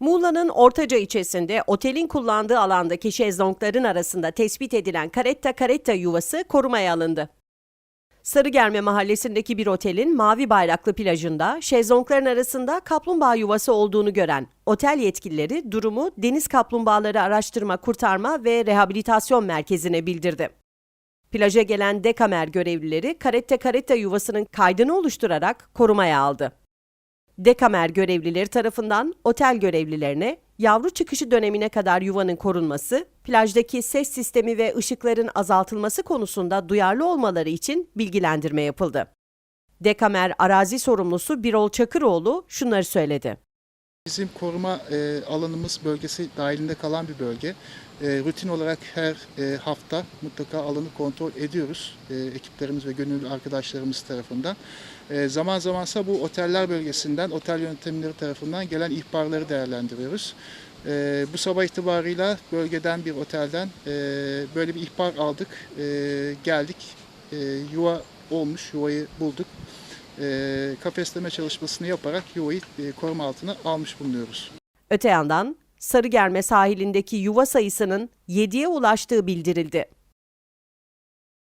Muğla'nın Ortaca ilçesinde otelin kullandığı alandaki şezlongların arasında tespit edilen karetta karetta yuvası korumaya alındı. Sarıgerme mahallesindeki bir otelin mavi bayraklı plajında şezlongların arasında kaplumbağa yuvası olduğunu gören otel yetkilileri durumu Deniz Kaplumbağaları Araştırma, Kurtarma ve Rehabilitasyon Merkezi'ne bildirdi. Plaja gelen dekamer görevlileri karetta karetta yuvasının kaydını oluşturarak korumaya aldı. Dekamer görevlileri tarafından otel görevlilerine yavru çıkışı dönemine kadar yuvanın korunması, plajdaki ses sistemi ve ışıkların azaltılması konusunda duyarlı olmaları için bilgilendirme yapıldı. Dekamer arazi sorumlusu Birol Çakıroğlu şunları söyledi. Bizim koruma e, alanımız bölgesi dahilinde kalan bir bölge. E, rutin olarak her e, hafta mutlaka alanı kontrol ediyoruz. E, ekiplerimiz ve gönüllü arkadaşlarımız tarafından. E, zaman zamansa bu oteller bölgesinden, otel yönetimleri tarafından gelen ihbarları değerlendiriyoruz. E, bu sabah itibarıyla bölgeden bir otelden e, böyle bir ihbar aldık. E, geldik, e, yuva olmuş, yuvayı bulduk e, kafesleme çalışmasını yaparak yuvayı e, koruma altına almış bulunuyoruz. Öte yandan Sarıgerme sahilindeki yuva sayısının 7'ye ulaştığı bildirildi.